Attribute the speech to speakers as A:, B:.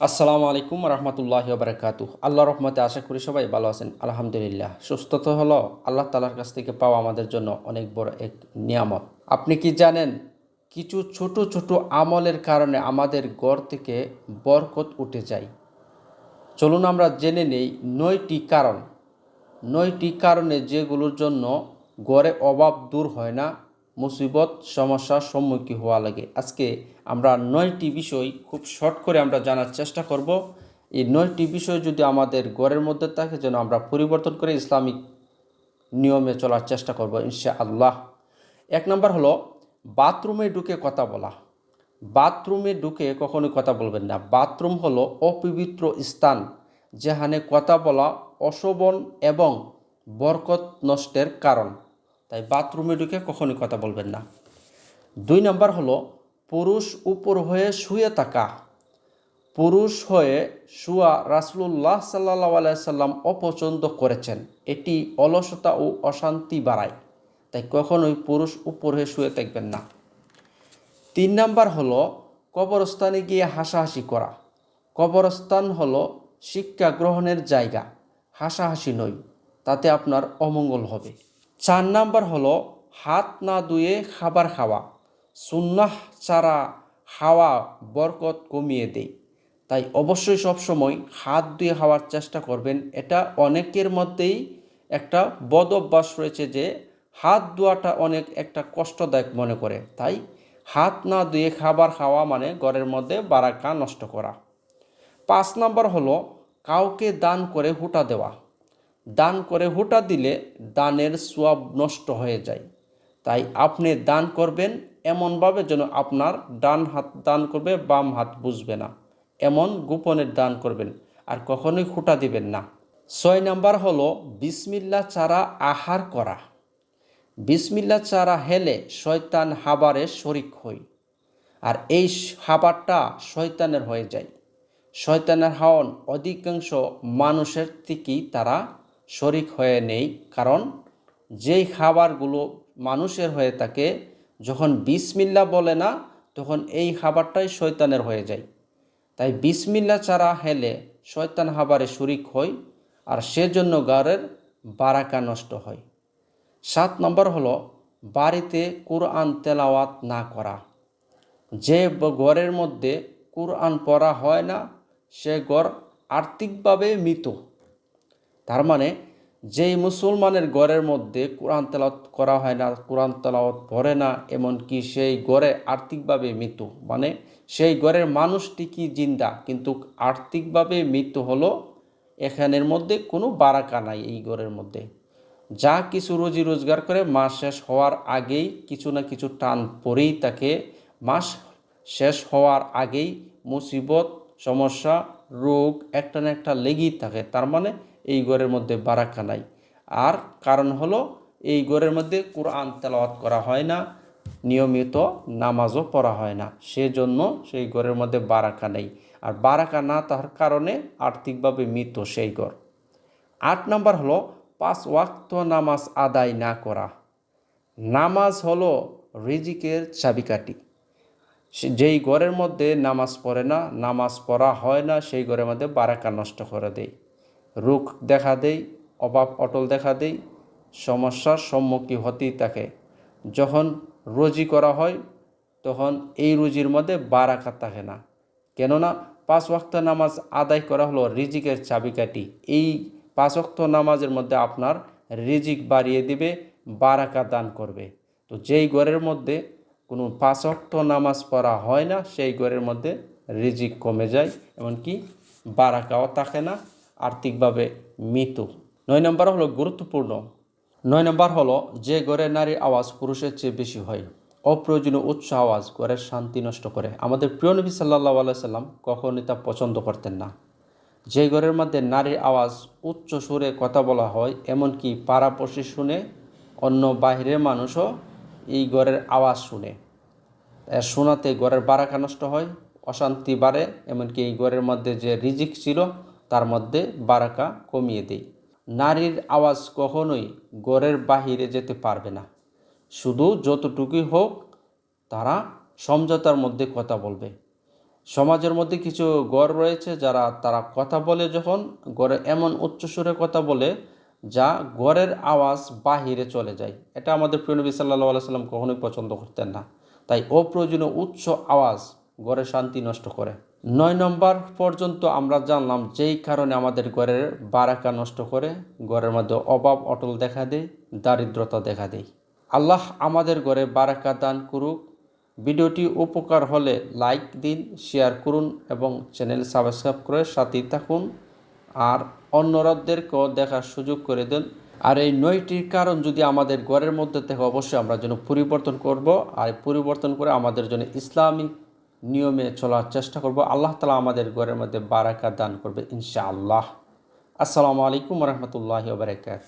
A: আসসালামু আলাইকুম রহমতুল্লাহ বারকাতু আল্লাহ রহমতে আশা করি সবাই ভালো আছেন, আলহামদুলিল্লাহ। সুস্থতা হলো, আল্লাহ তালার কাছ থেকে পাওয়া আমাদের জন্য অনেক বড় এক নিয়ামত। আপনি কি জানেন, কিছু ছোট ছোট আমলের কারণে আমাদের গড় থেকে বরকত উঠে যায়? চলুন আমরা জেনে নেই নয়টি কারণ। নয়টি কারণে যেগুলোর জন্য গড়ে অভাব দূর হয় না মুসিবত, সমস্যার সম্মুখীন হওয়া লাগে। আজকে আমরা নয়টি বিষয় খুব শর্ট করে আমরা জানার চেষ্টা করব। এই নয়টি বিষয় যদি আমাদের গড়ের মধ্যে থাকে, যেন আমরা পরিবর্তন করে ইসলামিক নিয়মে চলার চেষ্টা করব ইনশা আল্লাহ এক নম্বর হলো, বাথরুমে ঢুকে কথা বলা। বাথরুমে ঢুকে কখনোই কথা বলবেন না। বাথরুম হলো অপবিত্র স্থান, যেখানে কথা বলা অশোভন এবং বরকত নষ্টের কারণ। তাই বাথরুমে ঢুকে কখনোই কথা বলবেন না। দুই নম্বর হলো, পুরুষ উপর হয়ে শুয়ে থাকা। পুরুষ হয়ে শুয়া রাসুল্লাহ সাল্লাহ আলাইসাল্লাম অপছন্দ করেছেন। এটি অলসতা ও অশান্তি বাড়ায়। তাই কখনোই পুরুষ উপর হয়ে শুয়ে থাকবেন না। তিন নাম্বার হলো, কবরস্থানে গিয়ে হাসাহাসি করা। কবরস্থান হলো শিক্ষা গ্রহণের জায়গা। হাসাহাসি নয়, তাতে আপনার অমঙ্গল হবে। চার নাম্বার হলো হাত না ধুয়ে খাবার খাওয়া। সুন্নাহ ছাড়া হাওয়া বরকত কমিয়ে দেয়। তাই অবশ্যই সবসময় হাত ধুয়ে খাওয়ার চেষ্টা করবেন। এটা অনেকের মধ্যেই একটা বদ অভ্যাস রয়েছে যে হাত ধোয়াটা অনেক একটা কষ্টদায়ক মনে করে। তাই হাত না ধুয়ে খাবার খাওয়া মানে ঘরের মধ্যে বারাকা নষ্ট করা। পাঁচ নাম্বার হলো কাউকে দান করে হুটা দেওয়া। দান করে হুটা দিলে দানের সোয়াব নষ্ট হয়ে যায়। তাই আপনি দান করবেন এমনভাবে যেন আপনার ডান হাত দান করবে, বাম হাত বুঝবে না। এমন গোপনের দান করবেন আর কখনোই খুঁটা দিবেন না। ছয় নাম্বার হলো বিসমিল্লা চারা আহার করা। বিসমিল্লা চারা হেলে শয়তান হাবারে শরিক হই আর এই হাবারটা শয়তানের হয়ে যায়। শয়তানের হাওন অধিকাংশ মানুষের থেকেই তারা শরিক হয়ে নেই। কারণ যেই খাবারগুলো মানুষের হয়ে থাকে, যখন বিসমিল্লা বলে না, তখন এই খাবারটাই শয়তানের হয়ে যায়। তাই বিসমিল্লা ছাড়া হেলে শয়তান খাবারে শরিক হয় আর সেজন্য গাড়ের বারাকা নষ্ট হয়। সাত নম্বর হলো বাড়িতে কোরআন তেলাওয়াত না করা। যে ঘরের মধ্যে কোরআন পড়া হয় না, সে ঘর আর্থিকভাবে মৃত। তার মানে যেই মুসলমানের ঘরের মধ্যে কোরআন তেলাওয়াত করা হয় না, কোরআন তেলাওয়াত পড়ে না, এমনকি সেই গড়ে আর্থিকভাবে মৃত্যু মানে সেই ঘরের মানুষটি কি জিন্দা? কিন্তু আর্থিকভাবে মৃত্যু হলো এখানের মধ্যে কোনো বারাকা নাই এই ঘরের মধ্যে। যা কিছু রোজি রোজগার করে মাস শেষ হওয়ার আগেই কিছু না কিছু টান পরেই তাকে মাস শেষ হওয়ার আগেই মুসিবত, সমস্যা রোগ একটা না একটা লেগেই থাকে। তার মানে এই ঘরের মধ্যে বারাকা নাই। আর কারণ হলো এই ঘরের মধ্যে কোরআন তেলাওয়াত করা হয় না, নিয়মিত নামাজও পড়া হয় না। সেজন্য সেই ঘরের মধ্যে বারাকা নেই। আর বারাকা না তার কারণে আর্থিকভাবে মৃত সেই ঘর। আট নম্বর হলো পাঁচ ওয়াক্ত নামাজ আদায় না করা। নামাজ হলো রিজিকের চাবিকাঠি। যেই ঘরের মধ্যে নামাজ পড়ে না, নামাজ পড়া হয় না, সেই ঘরের মধ্যে বারাকা নষ্ট করে দেয় রোগ দেখা দেয় অভাব অটল দেখা দেয় সমস্যার সম্মুখীন হতেই থাকে। যখন রুজি করা হয়, তখন এই রুজির মধ্যে বারাকা থাকে না। কেননা পাঁচ ওয়াক্ত নামাজ আদায় করা হলো রিজিকের চাবিকাঠি। এই পাঁচ ওয়াক্ত নামাজের মধ্যে আপনার রিজিক বাড়িয়ে দিবে, বারাকা দান করবে। তো যেই ঘরের মধ্যে কোনো পাঁচ ওয়াক্ত নামাজ পড়া হয় না, সেই ঘরের মধ্যে রিজিক কমে যায়, এমনকি বারাকাও থাকে না, আর্থিকভাবে মৃত। নয় নম্বর হলো গুরুত্বপূর্ণ। নয় নম্বর হলো যে ঘরে নারীর আওয়াজ পুরুষের চেয়ে বেশি হয়, অপ্রয়োজনীয় উচ্চ আওয়াজ ঘরের শান্তি নষ্ট করে। আমাদের প্রিয় নবী সাল্লাহ আলাইসাল্লাম কখনই তা পছন্দ করতেন না। যে ঘরের মধ্যে নারীর আওয়াজ উচ্চ সুরে কথা বলা হয়, এমনকি পাড়াপড়শি শুনে অন্য বাহিরের মানুষও এই ঘরের আওয়াজ শুনে। শোনাতে ঘরের বারাকা নষ্ট হয়, অশান্তি বাড়ে, এমনকি এই ঘরের মধ্যে যে রিজিক ছিল, তার মধ্যে বারাকা কমিয়ে দেয়। নারীর আওয়াজ কখনোই ঘরের বাহিরে যেতে পারবে না। শুধু যতটুকুই হোক, তারা সমঝোতার মধ্যে কথা বলবে। সমাজের মধ্যে কিছু গড় রয়েছে যারা তারা কথা বলে যখন গড়ে এমন উচ্চস্বরে কথা বলে যা গড়ের আওয়াজ বাহিরে চলে যায়। এটা আমাদের প্রিয়নবী সাল্লাহ সাল্লাম কখনোই পছন্দ করতেন না। তাই অপ্রয়োজনীয় উচ্চ আওয়াজ গড়ে শান্তি নষ্ট করে। নয় নম্বর পর্যন্ত আমরা জানলাম যেই কারণে আমাদের ঘরের বারাকা নষ্ট করে, ঘরের মধ্যে অভাব অটল দেখা দেয়, দারিদ্রতা দেখা দেয়। আল্লাহ আমাদের ঘরে বারাকা দান করুক। ভিডিওটি উপকার হলে লাইক দিন, শেয়ার করুন এবং চ্যানেল সাবস্ক্রাইব করে সাথেই থাকুন। আর অন্যরাদেরকেও দেখার সুযোগ করে দেন। আর এই নয়টির কারণ যদি আমাদের ঘরের মধ্যে থেকে অবশ্যই আমরা যেন পরিবর্তন করব আর পরিবর্তন করে আমাদের জন্য ইসলামিক নিয়মে চলার চেষ্টা করব, আল্লাহ তালা আমাদের ঘরের মধ্যে বারাকা দান করবে ইনশাআল্লাহ। আসসালামু আলাইকুম রহমতুল্লাহ বারকাত